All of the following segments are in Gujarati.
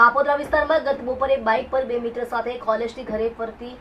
કાપોદ્રા વિસ્તારમાં ગત બપોરે બાઇક પર બે મિત્ર સાથે કોલેજથી ઘરે ફરતી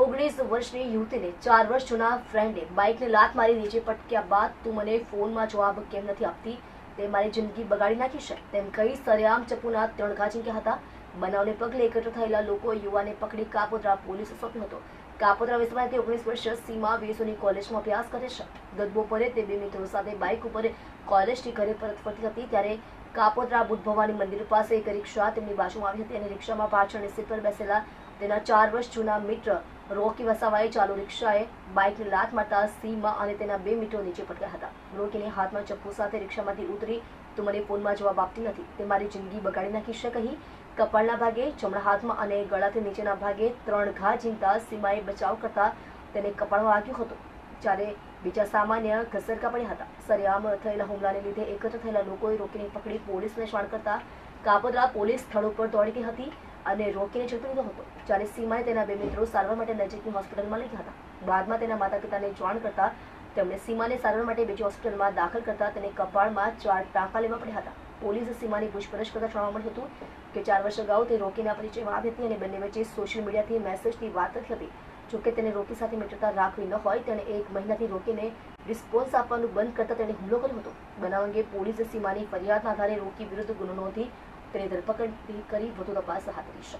ઓગણીસ વર્ષની યુવતીને ચાર વર્ષ જૂના ફ્રેન્ડે બાઇકને લાત મારી નીચે પટક્યા બાદ તું મને ફોનમાં જવાબ કેમ નથી આપતી? તે મારી જિંદગી બગાડી નાખી છે. તેમ કહી સરેઆમ ચપ્પુના ત્રણ ઘા ઝીંક્યા હતા. બનાવને પગલે એકત્ર થયેલા લોકો યુવાને પકડી કાપોદ્રા પોલીસ સોંપ્યો હતો. કાપોદ્રા વિસ્તારમાંથી ઓગણીસ વર્ષ સીમા વીએસઓની કોલેજમાં અભ્યાસ કરે છે. ગત બપોરે તે બે મિત્રો સાથે બાઇક ઉપર કોલેજથી ઘરે પરત ફરતી હતી, ત્યારે કાપોદ્રા બુદ્ધ ભવાની મંદિર પાસે એક રિક્ષા તેમની બાજુમાં આવી હતી અને રિક્ષામાં પાછળની સીટ પર બેસેલા તેના ચાર વર્ષ જૂના મિત્ર રોકી વસાવાએ ચાલુ રિક્ષાએ બાઇકને લાત મારતા સીમાં અને તેના બે મિત્રો નીચે પટક્યા હતા. રોકીને હાથમાં ચપ્પુ સાથે રિક્ષામાંથી ઉતરી તું મને ફોનમાં જવાબ આપતી નથી. તે મારી જિંદગી બગાડી નાખી છે, કહી કપાળના ભાગે, જમણા હાથમાં અને ગળાથી નીચેના ભાગે ત્રણ ઘા ઝીંકતા સીમાએ બચાવ કરતા તેને કપાળમાં વાગ્યું હતું. જ્યારે બીજા સામાન્ય ઘસરકા પણ હતા. સરેઆમ થયેલા હુમલાને લીધે એકત્ર થયેલા લોકોએ રોકીને પકડી પોલીસને જાણ કરતા કાપોદ્રા પોલીસ સ્થળ ઉપર દોડી ગઈ હતી અને રોકીને ઝડપી લીધો હતો. જ્યારે સીમાએ તેના બે મિત્રો સારવાર માટે નજીકની હોસ્પિટલમાં ગયા હતા. બાદમાં તેના માતા પિતાને જાણ કરતા તેમણે સીમાને સારવાર માટે બીજી હોસ્પિટલમાં દાખલ કરતા તેને કપાળમાં ચાર ટાંકા લેવા પડ્યા હતા. પોલીસે સીમાની પૂછપરછ કરતા જાણવા મળ્યું હતું કે ચાર વર્ષ અગાઉ તે રોકીના પરિચયમાં આવી હતી અને બંને વચ્ચે સોશિયલ મીડિયાથી મેસેજથી વાત થતી હતી. જોકે તેને રોકી સાથે મિત્રતા રાખવી ન હોય, તેણે એક મહિનાથી રોકીને રિસ્પોન્સ આપવાનું બંધ કરતા તેણે હુમલો કર્યો હતો. બનાવ અંગે પોલીસે સીમાની ફરિયાદના આધારે રોકી વિરુદ્ધ ગુનો નોંધી તેની ધરપકડ કરી વધુ તપાસ હાથ ધરી છે.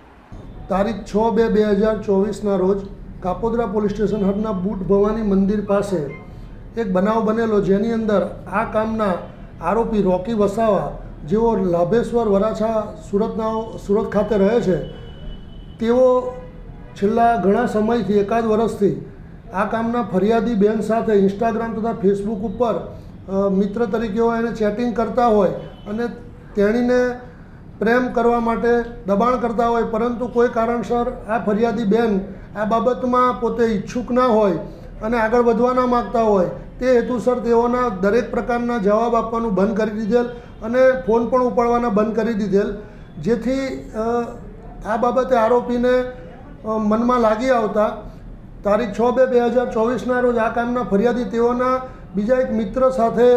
તારીખ છ બે બે હજાર ચોવીસના રોજ કાપોદરા પોલીસ સ્ટેશન હદના બુટ ભવાની મંદિર પાસે એક બનાવ બનેલો જેની અંદર આ કામના આરોપી રોકી વસાવા, જેઓ લાભેશ્વર વરાછા સુરતના સુરત ખાતે રહે છે, તેઓ છેલ્લા ઘણા સમયથી, એકાદ વર્ષથી આ કામના ફરિયાદી બેન સાથે ઇન્સ્ટાગ્રામ તથા ફેસબુક ઉપર મિત્ર તરીકે હોય એને ચેટિંગ કરતા હોય અને તેણીને પ્રેમ કરવા માટે દબાણ કરતા હોય, પરંતુ કોઈ કારણસર આ ફરિયાદી બેન આ બાબતમાં પોતે ઈચ્છુક ના હોય અને આગળ વધવા ના માગતા હોય, તે હેતુસર તેઓના દરેક પ્રકારના જવાબ આપવાનું બંધ કરી દીધેલ અને ફોન પણ ઉપાડવાના બંધ કરી દીધેલ. જેથી આ બાબતે આરોપીને મનમાં લાગી આવતા. તારીખ છ બે બે હજાર ચોવીસના રોજ આ કામના ફરિયાદી તેઓના બીજા એક મિત્ર સાથે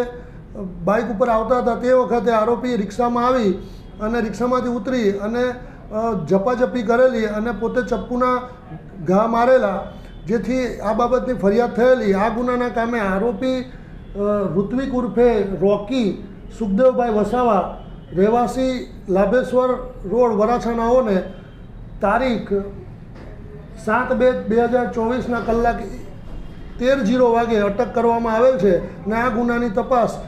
બાઇક ઉપર આવતા હતા. તે વખતે આરોપી રિક્ષામાં આવી અને રિક્ષામાંથી ઉતરી અને ઝપાઝપી કરેલી અને પોતે ચપ્પુના ઘા મારેલા, જેથી આ બાબતની ફરિયાદ થયેલી. આ ગુનાના કામે આરોપી ઋત્વિક ઉર્ફે રોકી, સુખદેવભાઈ વસાવા, રહેવાસી લાભેશ્વર રોડ વરાછાનાઓને તારીખ સાત બે બે હજાર ચોવીસના કલાક તેર જીરો વાગે અટક કરવામાં આવેલ છે અને આ ગુનાની તપાસ